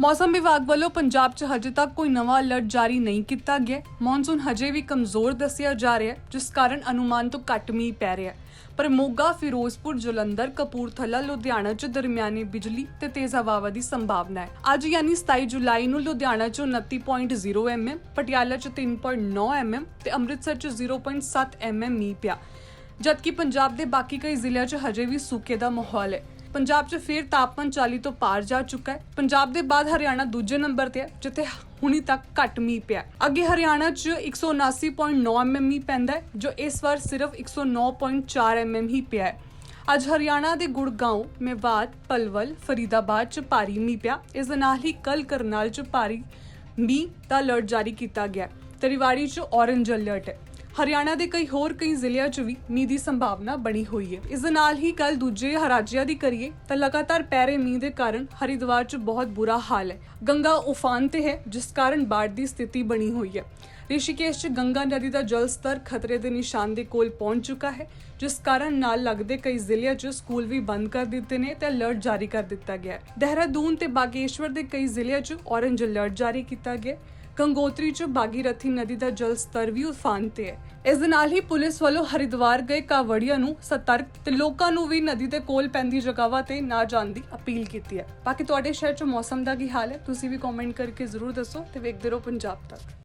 ਮੌਸਮ ਵਿਭਾਗ ਵੱਲੋਂ ਪੰਜਾਬ 'ਚ ਹਜੇ ਤੱਕ ਕੋਈ ਨਵਾਂ ਅਲਰਟ ਜਾਰੀ ਨਹੀਂ ਕੀਤਾ ਗਿਆ। ਮੌਨਸੂਨ ਹਜੇ ਵੀ ਕਮਜ਼ੋਰ ਦੱਸਿਆ ਜਾ ਰਿਹਾ ਹੈ, ਜਿਸ ਕਾਰਨ ਅਨੁਮਾਨ ਤੋਂ ਘੱਟ ਮੀਂਹ ਪੈ ਰਿਹਾ ਹੈ। ਪਰ ਮੋਗਾ, ਫਿਰੋਜ਼ਪੁਰ, ਜਲੰਧਰ, ਕਪੂਰਥਲਾ, ਲੁਧਿਆਣਾ 'ਚ ਦਰਮਿਆਨੀ ਬਿਜਲੀ ਤੇ ਤੇਜ਼ ਹਵਾਵਾਂ ਦੀ ਸੰਭਾਵਨਾ ਹੈ। ਅੱਜ ਯਾਨੀ 27 ਜੁਲਾਈ ਨੂੰ ਲੁਧਿਆਣਾ 'ਚ 29.0 mm ਪਟਿਆਲਾ 'ਚ 3.9 mm ਤੇ ਅੰਮ੍ਰਿਤਸਰ 'ਚ 0.7 mm ਮੀਂਹ ਪਿਆ। ਜਦਕਿ ਪੰਜਾਬ ਦੇ ਬਾਕੀ ਕਈ ਜ਼ਿਲ੍ਹਿਆਂ 'ਚ ਹਜੇ ਵੀ ਸੂਕੇ ਦਾ ਮਾਹੌਲ ਹੈ। ਪੰਜਾਬ 'ਚ ਫਿਰ ਤਾਪਮਾਨ 40 ਤੋਂ ਪਾਰ ਜਾ ਚੁੱਕਾ ਹੈ। ਪੰਜਾਬ ਦੇ ਬਾਅਦ ਹਰਿਆਣਾ ਦੂਜੇ ਨੰਬਰ ਤੇ ਹੈ, ਜਿੱਥੇ ਹੁਣੀ ਤੱਕ ਘੱਟ ਮੀਂਹ ਪਿਆ ਅੱਗੇ ਹਰਿਆਣਾ 'ਚ 179.9 mm ਮੀਂਹ ਪੈਂਦਾ ਹੈ, ਜੋ ਇਸ ਵਾਰ ਸਿਰਫ 109.4 mm ਹੀ ਪਿਆ ਹੈ। ਅੱਜ ਹਰਿਆਣਾ ਦੇ ਗੁੜਗਾਉਂ ਮੇਵਾਤ, ਪਲਵਲ, ਫਰੀਦਾਬਾਦ 'ਚ ਭਾਰੀ ਮੀਂਹ ਪਿਆ ਇਸ ਦੇ ਨਾਲ ਹੀ ਕੱਲ ਕਰਨਾਲ 'ਚ ਭਾਰੀ ਮੀਂਹ ਦਾ ਅਲਰਟ ਜਾਰੀ ਕੀਤਾ ਗਿਆ ਤਰੀਵਾੜੀ 'ਚ ਔਰੇਂਜ ਅਲਰਟ ਹੈ। ਹਰਿਆਣਾ ਦੇ ਕਈ ਹੋਰ ਕਈ ਜ਼ਿਲ੍ਹਿਆਂ 'ਚ ਵੀ ਮੀਂਹ ਦੀ ਸੰਭਾਵਨਾ ਬਣੀ ਹੋਈ ਹੈ। ਇਸ ਦੇ ਨਾਲ ਹੀ ਕੱਲ ਦੂਜੇ ਹਰਾਜਿਆਂ ਦੀ ਕਰੀਏ ਤਾਂ ਲਗਾਤਾਰ ਪੈਰੇ ਮੀਂਹ ਦੇ ਕਾਰਨ ਹਰਿਦੁਆਰ 'ਚ ਬਹੁਤ ਬੁਰਾ ਹਾਲ ਹੈ। ਗੰਗਾ ਉਫਾਨ ਤੇ ਹੈ, ਜਿਸ ਕਾਰਨ ਬਾੜ ਦੀ ਸਥਿਤੀ ਬਣੀ ਹੋਈ ਹੈ। ਰਿਸ਼ੀਕੇਸ਼ 'ਚ ਗੰਗਾ ਨਦੀ ਦਾ ਜਲ ਸਤਰ ਖਤਰੇ ਦੇ ਨਿਸ਼ਾਨ ਦੇ ਕੋਲ ਪਹੁੰਚ ਚੁੱਕਾ ਹੈ, ਜਿਸ ਕਾਰਨ ਨਾਲ ਲੱਗਦੇ ਕਈ ਜ਼ਿਲ੍ਹਿਆਂ 'ਚ ਸਕੂਲ ਵੀ ਬੰਦ ਕਰ ਦਿੱਤੇ ਨੇ ਤੇ ਅਲਰਟ ਜਾਰੀ ਕਰ ਦਿੱਤਾ ਗਿਆ ਹੈ। ਦੇਹਰਾਦੂਨ ਤੇ ਬਾਗੇਸ਼ਵਰ ਦੇ ਕਈ ਜ਼ਿਲ੍ਹਿਆਂ 'ਚ ਔਰੇਂਜ ਅਲਰਟ ਜਾਰੀ ਕੀਤਾ ਗਿਆ ਗੰਗੋਤਰੀ 'ਚ ਬਾਗੀਰਥੀ ਨਦੀ ਦਾ ਜਲ ਸਤਰ ਵੀ ਉਫਾਨ ਤੇ ਹੈ। ਇਸ ਦੇ ਨਾਲ ਹੀ ਪੁਲਿਸ ਵੱਲੋਂ ਹਰਿਦੁਆਰ ਗਏ ਕਾਵੜੀਆਂ ਨੂੰ ਸਤਰਕ ਤੇ ਲੋਕਾਂ ਨੂੰ ਵੀ ਨਦੀ ਦੇ ਕੋਲ ਪੈਂਦੀ ਜਗ੍ਹਾਵਾਂ ਤੇ ਨਾ ਜਾਣ ਦੀ ਅਪੀਲ ਕੀਤੀ ਹੈ। ਬਾਕੀ ਤੁਹਾਡੇ ਸ਼ਹਿਰ 'ਚ ਮੌਸਮ ਦਾ ਕੀ ਹਾਲ ਹੈ? ਤੁਸੀਂ ਵੀ ਕਮੈਂਟ ਕਰਕੇ ਜ਼ਰੂਰ ਦੱਸੋ ਤੇ ਵੇਖਦੇ ਰਹੋ ਪੰਜਾਬ ਤੱਕ।